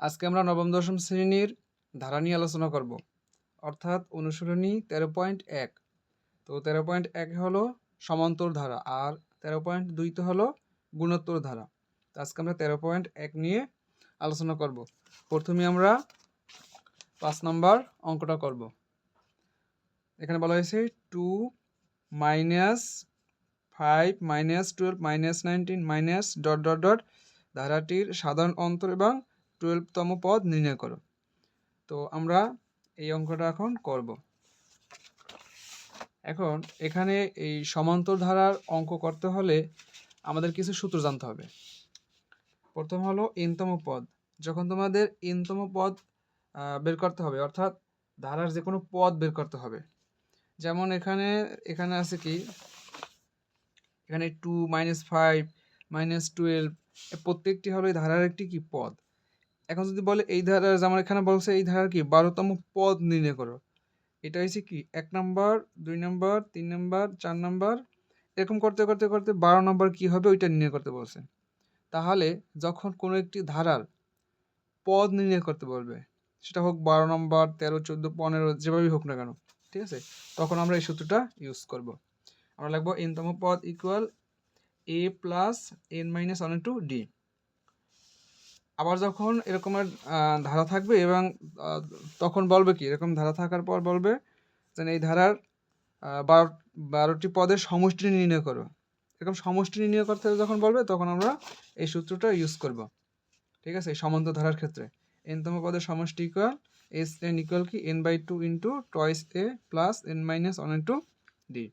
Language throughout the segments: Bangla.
আজকে আমরা নবম, দশম শ্রেণির ধারা নিয়ে আলোচনা করব। অর্থাৎ অনুসরণী তেরো পয়েন্ট এক। তো তেরো পয়েন্ট এক হলো সমান্তর ধারা আর তেরো পয়েন্ট দুইতে হলো গুণোত্তর ধারা। তো আজকে আমরা তেরো পয়েন্ট এক নিয়ে আলোচনা করব। প্রথমে আমরা পাঁচ নম্বর অঙ্কটা করব। এখানে বলা হয়েছে two minus five minus twelve minus nineteen minus dot dot dot ধারাটির সাধারণ অন্তর এবং টুয়েলভতম পদ নির্ণয় করো। তো আমরা এই অঙ্কটা এখন করব। এখন এখানে এই সমান্তর ধারার অঙ্ক করতে হলে আমাদের কিছু সূত্র জানতে হবে। প্রথম হলো এনতম পদ। যখন তোমাদের এনতম পদ বের করতে হবে, অর্থাৎ ধারার যে কোনো পদ বের করতে হবে। যেমন এখানে এখানে আছে কি? এখানে two minus five minus twelve প্রত্যেকটি হলো এই ধারার একটি কি? পদ। এখন যদি বলে এই ধারার যেমন এখানে বলছে এই ধারার কি? বারোতম পদ নির্ণয় করো। এটা হচ্ছে কি? এক নম্বর, দুই নম্বর, তিন নম্বর, চার নম্বর, এরকম করতে করতে করতে বারো নম্বর কি হবে ওইটা নির্ণয় করতে বলছে। তাহলে যখন কোনো একটি ধারার পদ নির্ণয় করতে বলবে, সেটা হোক বারো নম্বর, তেরো, চোদ্দ, পনেরো, যেভাবেই হোক না কেন, ঠিক আছে? তখন আমরা এই সূত্রটা ইউজ করব। আমরা লিখব এনতম পদ equal A plus N minus one to D আবার যখন এরকমের ধারা থাকবে এবং তখন বলবে কি? এরকম ধারা থাকার পর বলবে যে এই ধারার বারো, বারোটি পদের সমষ্টি নির্ণয় করো। এরকম সমষ্টি নির্ণয় করতে যখন বলবে, তখন আমরা এই সূত্রটা ইউজ করব। ঠিক আছে? এই সমান্তর ধারার ক্ষেত্রে। এনতম পদের সমষ্টি ইকুয়াল এস এন ইকুয়াল কি? N by two into twice A plus N minus one into D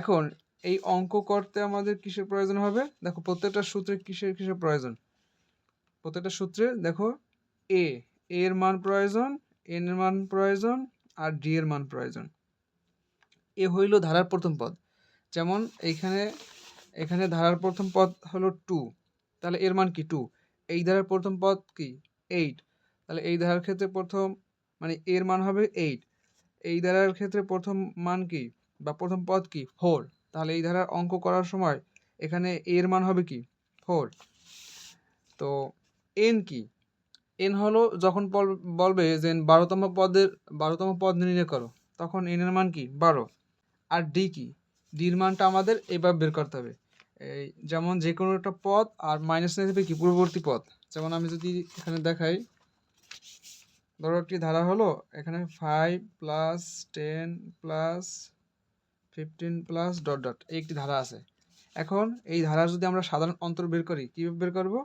এখন, এই অঙ্ক করতে আমাদের কিসের প্রয়োজন হবে? দেখো, প্রত্যেকটা সূত্রে কিসের কিসের প্রয়োজন? প্রত্যেকটা সূত্রে দেখো এ এর মান প্রয়োজন এন এর মান প্রয়োজন আর ডি এর মান প্রয়োজন। এ হইল ধারার প্রথম পদ। যেমন এইখানে, এখানে ধারার প্রথম পদ হলো টু তাহলে এর মান কি টু এই ধারার প্রথম পদ কি? এইট তাহলে এই ধারার ক্ষেত্রে প্রথম মানে এর মান হবে এইট এই ধারার ক্ষেত্রে প্রথম মান কি? বা প্রথম পদ কি? ফোর তাহলে এই ধারার অঙ্ক করার সময় এখানে এর মান হবে কি? ফোর তো এন কি? এন হলো যখন বল- বলবে যে বারোতম পদের, বারোতম পদ নির্ণয় করো, তখন এন এর মান কি? বারো। আর ডি কি? ডির মানটা আমাদের এবার বের করতে হবে। এই যেমন যে কোনো একটা পদ আর মাইনাস নিয়ে কি? পূর্ববর্তী পদ। যেমন আমি যদি এখানে দেখাই, ধরো একটি ধারা হলো, এখানে five plus ten plus fifteen plus dot dot এই একটি ধারা আছে। এখন এই ধারার যদি আমরা সাধারণ অন্তর বের করি, কীভাবে বের করব?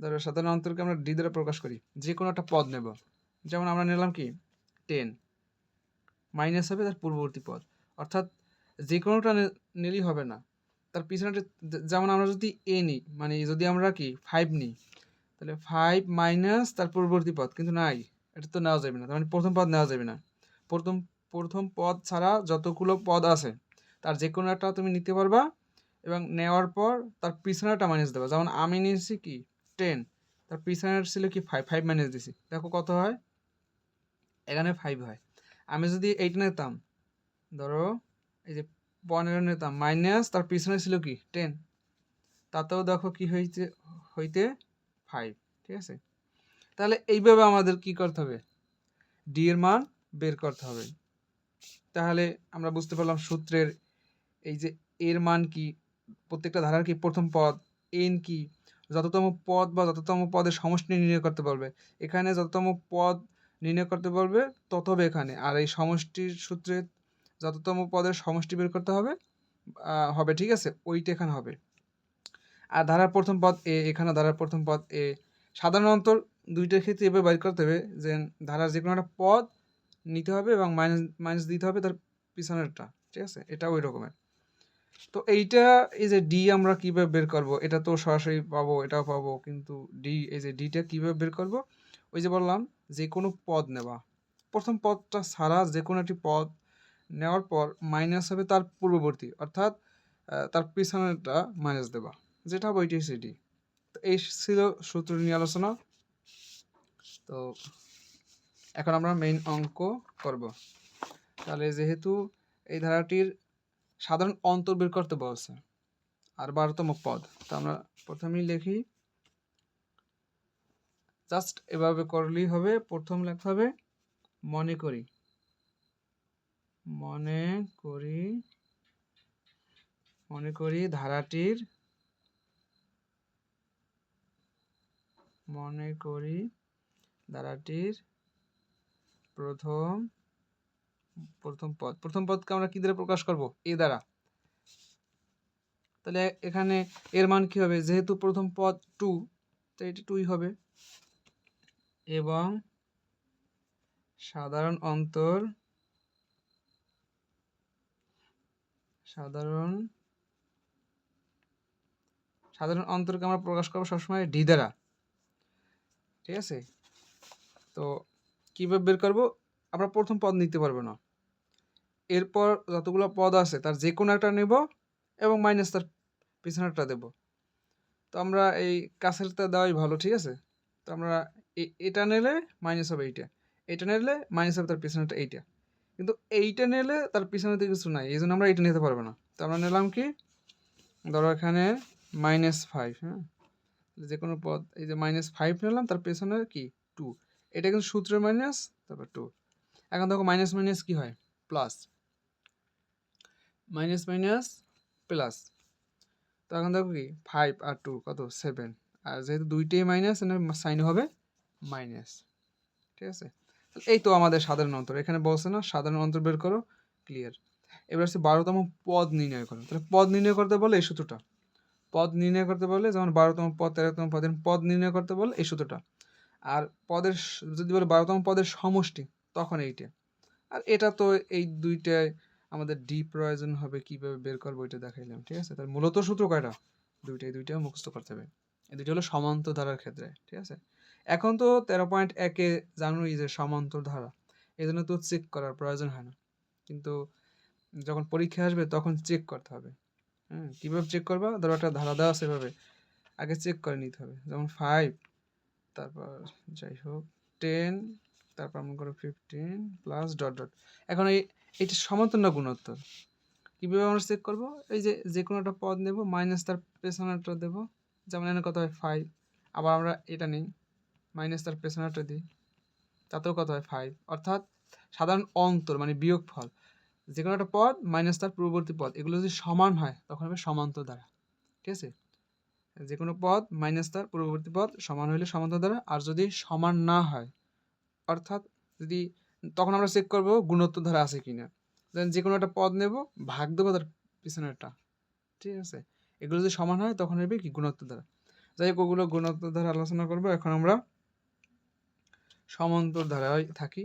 ধরো সাধারণ অন্তরকে আমরা ডি দ্বারা প্রকাশ করি। যে কোনো একটা পদ নেব। যেমন আমরা নিলাম কি? টেন মাইনাস হবে তার পূর্ববর্তী পদ। অর্থাৎ যে কোনোটা নিলেই হবে না। তার পিছনেটা যেমন আমরা যদি এ নিই মানে যদি আমরা কি? ফাইভ নিই, তাহলে ফাইভ মাইনাস তার পূর্ববর্তী পদ। কিন্তু নাই, এটা তো নেওয়া যাবে না। তার মানে প্রথম পদ নেওয়া যাবে না। প্রথম প্রথম পদ ছাড়া যতগুলো পদ আছে, তার যে কোনো একটা তুমি নিতে পারবা এবং নেওয়ার পর তার পিছনেটা মাইনাস দেবা। যেমন আমি নিয়েছি কি? টেন তার পিছনের ছিল কি ফাইভ ফাইভ মাইনাস দিছি। দেখো কত হয়? এখানে ফাইভ হয়। আমি যদি এইট নিতাম, ধরো এই যে পনেরো নিতাম মাইনাস তার পিছনে ছিল কি টেন তাতেও দেখো কি হইতে হইতে ফাইভ ঠিক আছে? তাহলে এইভাবে আমাদের কি করতে হবে? ডি এর মান বের করতে হবে। তাহলে আমরা বুঝতে পারলাম সূত্রের এই যে এর মান কি, প্রত্যেকটা ধারার কি প্রথম পদ এন কি যততম পদ বা যততম পদের সমষ্টি নির্ণয় করতে পারবে। এখানে যততম পদ নির্ণয় করতে পারবে, তত হবে এখানে। আর এই সমষ্টির সূত্রে যততম পদের সমষ্টি বের করতে হবে হবে, ঠিক আছে? ওইটা এখানে হবে। আর ধারার প্রথম পদ এ, এখানে ধারার প্রথম পদ এ। সাধারণত দুইটার ক্ষেত্রে এভাবে বাইর করতে হবে যে ধারার যে কোনো একটা পদ নিতে হবে এবং মাইনাস মাইনাস দিতে হবে তার পিছনেরটা, ঠিক আছে? এটা ওই রকমের। তো এইটা, এই যে ডি আমরা কীভাবে বের করব? এটা তো সরাসরি পাবো, এটাও পাবো, কিন্তু ডি এই যে ডিটা কীভাবে বের করব? ওই যে বললাম, যে কোনো পদ নেওয়া প্রথম পদটা ছাড়া যে কোনো একটি পদ নেওয়ার পর মাইনাস হবে তার পূর্ববর্তী, অর্থাৎ তার পিছনেরটা মাইনাস দেবা। যেটা হবে ওইটাই ডি তো এই ছিল সূত্র নিয়ে আলোচনা। তো এখন আমরা মেইন অঙ্ক করব। তাহলে যেহেতু এই ধারাটির সাধারণ অন্তর বের করতে বলছে। আর বারোতম পদ, তো আমরা প্রথমেই লিখি। জাস্ট এভাবে করলেই হবে, প্রথম লেখা হবে, মনে করি। মনে করি মনে করি ধারাটির, মনে করি ধারাটির প্রথম প্রথম পদ। প্রথম পদকে আমরা কি দ্বারা প্রকাশ করব? এ দ্বারা। তাহলে এখানে এর মান কি হবে? যেহেতু প্রথম পদ টু তো এটি টুই হবে। এবং সাধারণ অন্তর, সাধারণ সাধারণ অন্তরকে আমরা প্রকাশ করব সবসময় ডি দ্বারা। ঠিক আছে? তো কীভাবে বের করব? আমরা প্রথম পদ নিতে পারব না। এরপর যতগুলো পদ আছে, তার যে কোনো একটা নেব এবং মাইনাস তার পিছনেরটা দেব। তো আমরা এই কাছেরটা দেওয়াই ভালো, ঠিক আছে? তো আমরা এটা নিলে মাইনাস হবে এইটা, এটা নিলে মাইনাস হবে তার পিছনেরটা এইটা। কিন্তু এইটা নিলে তার পিছনে পিছনেতে কিছু নাই এই জন্য আমরা এইটা নিতে পারব না। তো আমরা নিলাম কি? ধরো এখানে মাইনাস ফাইভ হ্যাঁ? যে কোনো পদ, এই যে মাইনাস ফাইভ নিলাম, তার পেছনে কি? টু এটা কিন্তু সূত্রের মাইনাস তারপর টু এখন দেখো মাইনাস মাইনাস কি হয়? Plus minus minus plus. তো এখন দেখো কি ফাইভ আর টু কত? সেভেন আর যেহেতু দুইটাই মাইনাস সাইন হবে মাইনাস। ঠিক আছে? এই তো আমাদের সাধারণ অন্তর। এখানে বলছে না, সাধারণ অন্তর বের করো ক্লিয়ার এবার হচ্ছে বারোতম পদ নির্ণয় করো। তাহলে পদ নির্ণয় করতে বলে এই সূত্রটা। পদ নির্ণয় করতে বলে যেমন বারোতম পদ, তেরোতম পদের পদ নির্ণয় করতে বলে এই সূত্রটা। আর পদের যদি বলে বারোতম পদের সমষ্টি, তখন এইটা। আর এটা তো এই দুইটায় আমাদের ডি প্রয়োজন হবে কীভাবে বের করব এটা দেখাইলাম, ঠিক আছে? তার মূলত সূত্র কয়টা? দুইটাই দুইটা মুখস্থ করতে হবে। এই দুইটা হলো সমান্তর ধারার ক্ষেত্রে, ঠিক আছে? এখন তো তেরো পয়েন্ট একে জানুই যে সমান্তর ধারা এই জন্য তো চেক করার প্রয়োজন হয় না। কিন্তু যখন পরীক্ষা আসবে তখন চেক করতে হবে। হ্যাঁ কীভাবে চেক করবা? ধরো একটা ধারা দেওয়া এভাবে, আগে চেক করে নিতে হবে। যেমন ফাইভ তারপর যাই হোক টেন তারপর মনে করো ফিফটিন প্লাস ডট ডট এখন এই এইটা সমান্তর না গুণোত্তর। কীভাবে আমরা চেক করব? এই যে যে কোনো একটা পদ নেব মাইনাস তার পেছনেরটা দেবো, যেমন এখানে কত হয় ফাইভ আবার আমরা এটা নিই মাইনাস তার পেছনেরটা দিই, তাতেও কত হয় ফাইভ অর্থাৎ সাধারণ অন্তর মানে বিয়োগ ফল যে কোনো একটা পদ মাইনাস তার পূর্ববর্তী পদ, এগুলো যদি সমান হয়, তখন হবে সমান্তর দ্বারা, ঠিক আছে? যে কোনো পদ মাইনাস তার পূর্ববর্তী পদ সমান হইলে সমান্তর দ্বারা, আর যদি সমান না হয়, অর্থাৎ যদি তখন আমরা চেক করব গুণোত্তর ধারা আছে কিনা। দেন যে কোনো একটা পদ নেব, ভাগ দেবো তার পিছনেরটা। ঠিক আছে? এগুলো যদি সমান হয়, তখন হবে কি গুণোত্তর ধারা যাই হোক, ওগুলো গুণোত্তর ধারা আলোচনা করব। এখন আমরা সমান্তর ধারায় থাকি।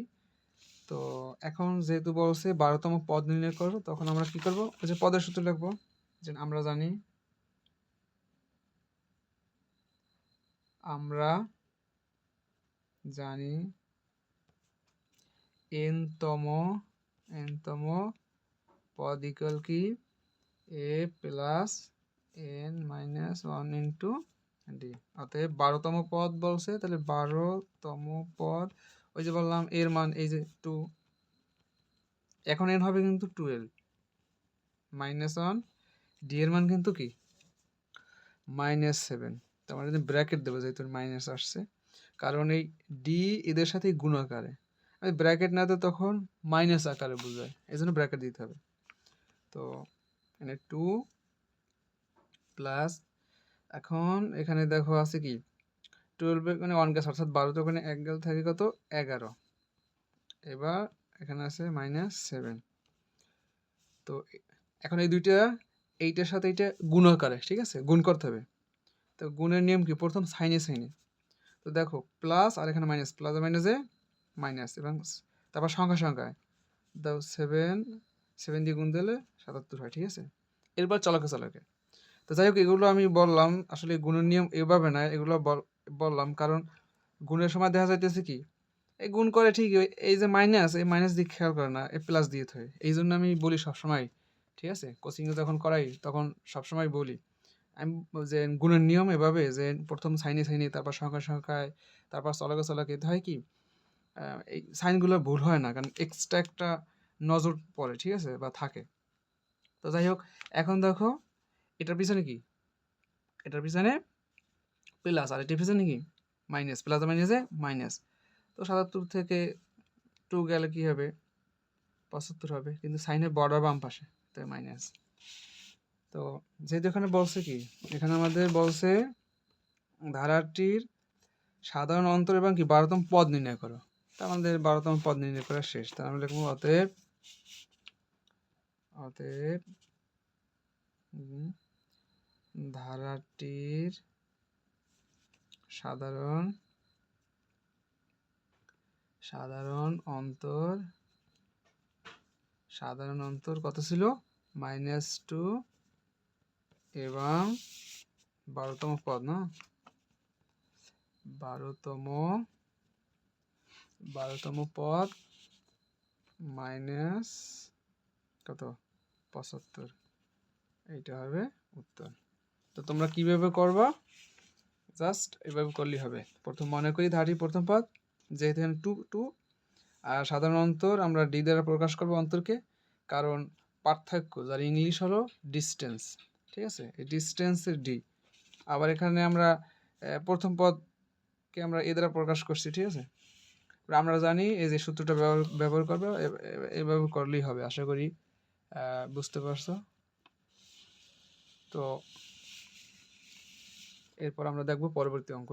তো এখন যেহেতু বলছে বারোতম পদ নির্ণয় করো, তখন আমরা কি করব? ওই যে পদের সূত্র লিখব, যে আমরা জানি আমরা জানি এনতম এনতম পদ ইকুয়াল কি? A plus N minus one into D. অতএব বারোতম পদ বলছে, তাহলে বারোতম পদ, ওই যে বললাম এর মান এই যে টু। এখন এন হবে কিন্তু টুয়েলভ। মাইনাস ওয়ান, ডি এর মান কিন্তু কি? Minus seven. তো আমরা যদি ব্র্যাকেট দেবো যেহেতু মাইনাস আসছে। কারণ এই ডি এদের সাথে গুণাকারে। আমি ব্র্যাকেট না তো তখন মাইনাস আকারে বোঝায়। এই জন্য ব্র্যাকেট দিতে হবে। তো এখানে টু প্লাস এখন এখানে দেখো আছে কি? টুয়েলভে মানে ওয়ান গ্যাস অর্থাৎ বারোতে ওখানে এক গেল, থাকে কত? এগারো। এবার এখানে আছে মাইনাস সেভেন তো এখন এই দুইটা, এইটার সাথে এইটা গুণ আকারে, ঠিক আছে? গুণ করতে হবে। তো গুণের নিয়ম কি? প্রথম সাইনে সাইনে। তো দেখো প্লাস আর এখানে মাইনাস প্লাস মাইনাসে মাইনাস এবং তারপর সংখ্যা সংখ্যায়। দাও সেভেন সেভেন দিয়ে গুণ দিলে সাতাত্তর হয়, ঠিক আছে? এরপর চলকে চলকে। তো যাই হোক, এগুলো আমি বললাম, আসলে গুণের নিয়ম এভাবে না, এগুলো বল- বললাম, কারণ গুণের সময় দেখা যাইতেছে কি, এই গুণ করে ঠিক এই যে মাইনাস, এই মাইনাস দিক খেয়াল করে না, এ প্লাস দিয়ে হয় এই জন্য আমি বলি সবসময়, ঠিক আছে? কোচিংয়ে যখন করাই, তখন সবসময় বলি। আমি যে গুণের নিয়ম এভাবে, যে প্রথম সাইনে সাইনে, তারপর সংখ্যা সংখ্যায়, তারপর চলকে চলকে হয় কি এই সাইনগুলো ভুল হয় না, কারণ এক্সট্রা একটা নজর পড়ে, ঠিক আছে? বা থাকে। তো যাই হোক, এখন দেখো, এটার পিছনে কি? এটার পিছনে প্লাস আর এটার পিছনে কি? মাইনাস প্লাস মাইনাসে মাইনাস তো সাতাত্তর থেকে টু গেলে কি হবে? পঁচাত্তর হবে, কিন্তু সাইনের বর্ডার বাম পাশে তো মাইনাস তো যেহেতু এখানে বলছে কি, এখানে আমাদের বলছে ধারাটির সাধারণ অন্তর এবং কি বারোতম পদ নির্ণয় করো। তা আমাদের বারোতম পদ নির্ণয় করা শেষ। তাহলে আমরা লিখব অতএব অতএব ধারাটির সাধারণ সাধারণ অন্তর সাধারণ অন্তর কত ছিল? মাইনাস টু এবং বারোতম পদ, না? বারোতম বারোতম পদ, মাইনাস কত? পঁচাত্তর। এইটা হবে উত্তর। তো তোমরা কীভাবে করবা? জাস্ট এভাবে করলেই হবে। প্রথম মনে করি ধারি প্রথম পদ, যেহেতু এখানে টু টু। আর সাধারণ অন্তর আমরা ডি দ্বারা প্রকাশ করব অন্তরকে, কারণ পার্থক্য, যার ইংলিশ হলো ডিস্টেন্স। ঠিক আছে? এই ডিস্টেন্সের ডি। আবার এখানে আমরা প্রথম পদকে আমরা এ দ্বারা প্রকাশ করছি, ঠিক আছে? আমরা জানি এই যে সূত্রটা ব্যবহার করবে এভাবে করলেই হবে, আশা করি বুঝতে পারছ? তো এরপর আমরা দেখব পরবর্তী অঙ্ক।